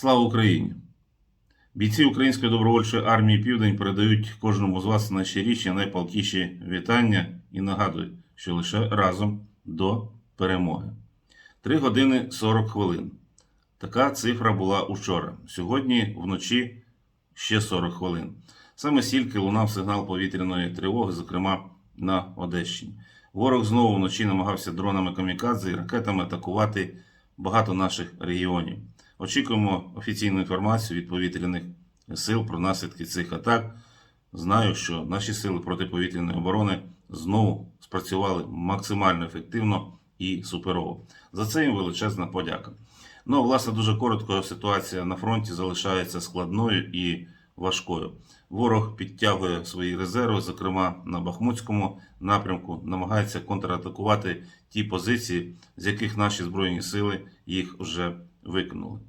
Слава Україні! Бійці Української добровольчої армії Південь передають кожному з вас найщиріші, найпалкіші вітання і нагадують, що лише разом до перемоги. 3 години 40 хвилин. Така цифра була учора. Сьогодні вночі ще 40 хвилин. Саме стільки лунав сигнал повітряної тривоги, зокрема на Одещині. Ворог знову вночі намагався дронами камікадзе і ракетами атакувати багато наших регіонів. Очікуємо офіційну інформацію від повітряних сил про наслідки цих атак. Знаю, що наші сили протиповітряної оборони знову спрацювали максимально ефективно і суперово. За це їм величезна подяка. Ну, власне, дуже коротко ситуація на фронті залишається складною і важкою. Ворог підтягує свої резерви, зокрема на Бахмутському напрямку, намагається контратакувати ті позиції, з яких наші збройні сили їх вже виконали.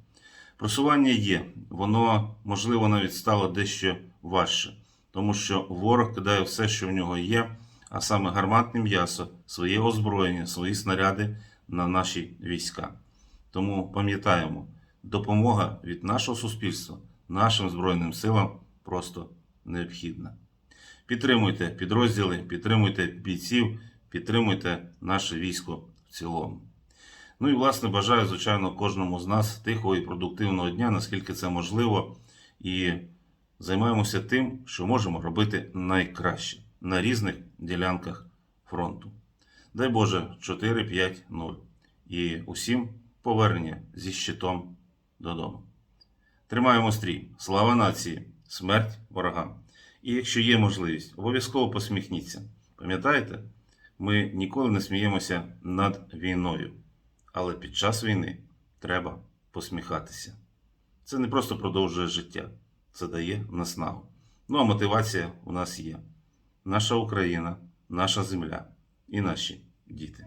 Просування є, воно можливо навіть стало дещо важче, тому що ворог кидає все, що в нього є, а саме гарматне м'ясо, своє озброєння, свої снаряди на наші війська. Тому пам'ятаємо, допомога від нашого суспільства, нашим Збройним силам просто необхідна. Підтримуйте підрозділи, підтримуйте бійців, підтримуйте наше військо в цілому. Ну і власне бажаю, звичайно, кожному з нас тихого і продуктивного дня, наскільки це можливо, і займаємося тим, що можемо робити найкраще на різних ділянках фронту. Дай Боже 4-5-0. І усім повернення зі щитом додому. Тримаємо стрій. Слава нації, смерть ворогам. І якщо є можливість, обов'язково посміхніться. Пам'ятаєте, ми ніколи не сміємося над війною, але під час війни треба посміхатися. Це не просто продовжує життя, це дає наснагу. Ну а мотивація у нас є: наша Україна, наша земля і наші діти.